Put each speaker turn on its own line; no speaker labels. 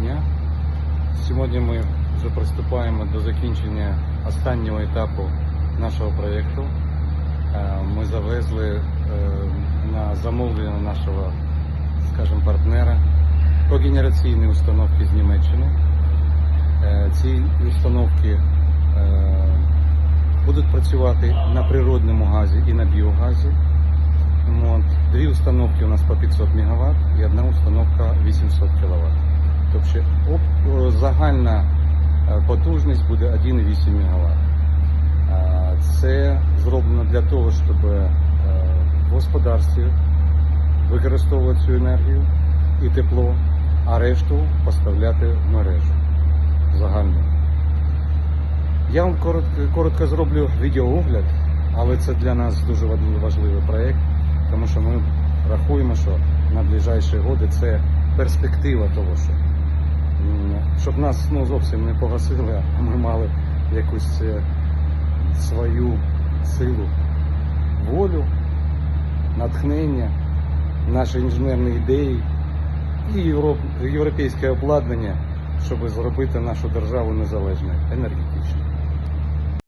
дня. Сьогодні ми вже приступаємо до закінчення останнього етапу нашого проєкту. Е, Ми завезли е, на замовлення нашого, скажімо, партнера когенераційні установки з Німеччини. Е, Ці установки будуть працювати на природному газі і на біогазі. Дві установки у нас по 500 МВт і одна установка 800 кВт. Тобто оп- загальна е, потужність буде 1,8 МВт. Е, Це зроблено для того, щоб е, в господарстві використовувати цю енергію і тепло, а решту поставляти в мережу загальну. Я вам коротко, коротко зроблю відеоогляд, але це для нас дуже важливий проєкт, тому що ми рахуємо, що на ближайші роки це перспектива того, що щоб нас ну, зовсім не погасили, а ми мали якусь е, свою силу, волю, натхнення, наші інженерні ідеї і європ- європейське обладнання, щоб зробити нашу державу незалежною енергетично.